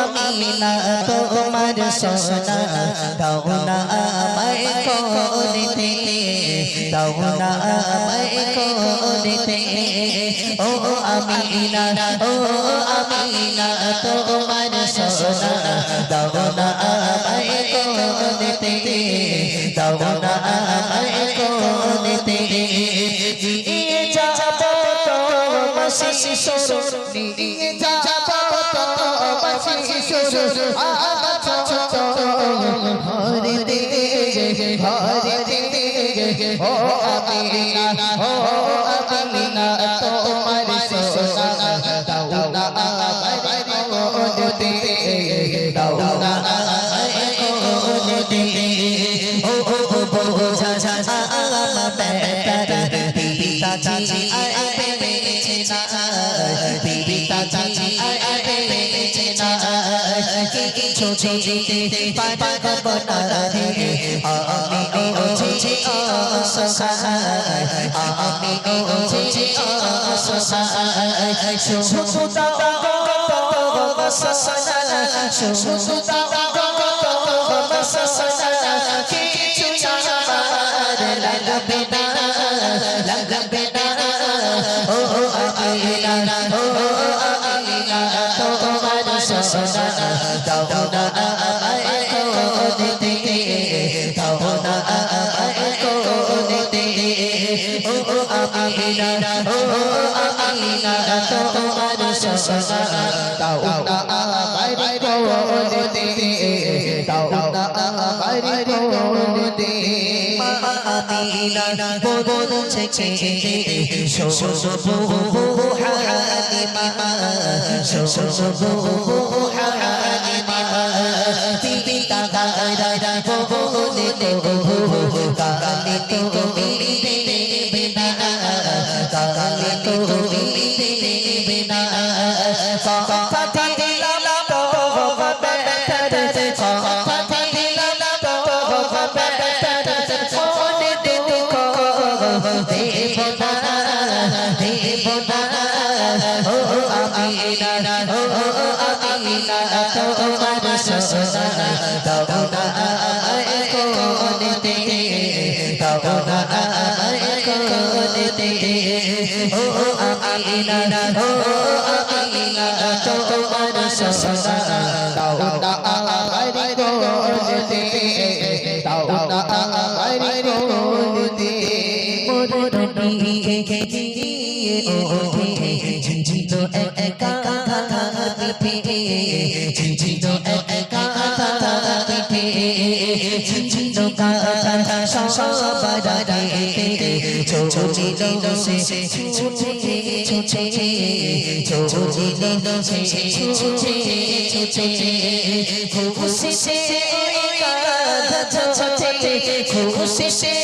আমিনা, তোমার সোনা, দাও না আমায় কোরিতে দাও না আমায় কোরিতে ও আমিনা ও আমিনা, তোমার সোনা, দাও আমায় কোরিতে দাও আমায় কোরিতে নিয়ে যাব তোমার শিশুর নিয়ে যাব তোমার ছিড়িতে পারব না রে আমি ছিছি অসহায় আমি ছিছি অসহায় শুধু দাও বসসনা শুধু দাও বসসনা কিছু আমার লাগবে না লাগবে না ও আমিনা ও আমিনা তোমার সসনা দাও না আমায় কোদিতে দাও না আমায় কোদিতে ও আমিনা ও আমিনা তোমার সসনা দাও না আমায় কোদিতে দাও না আমায় আমিনা বলছে শোষবু হালিমা শোষবু হালিমা পিতা গায়রা বলে তো কালে তো মিলতে বিনা কালে তো মিলতে দেব না দেব না ও আমিনা ও আমিনা তোমার সসনা দাও না কোনেতে দাও না কোনেতে ও আমিনা ও আমিনা তোমার সসনা ওঠে ঝিঝিলো একা পিঠে ঝিঝিলো একা পিঠে ঝিঝিলো কাঁথা সবারে ছোচিলো সে ছুটে ছুটে ছোচিলো সে ছুটে ছুটে খুশি সে ছোটে খুশি সে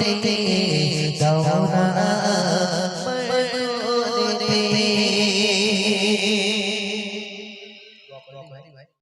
থেকে দাও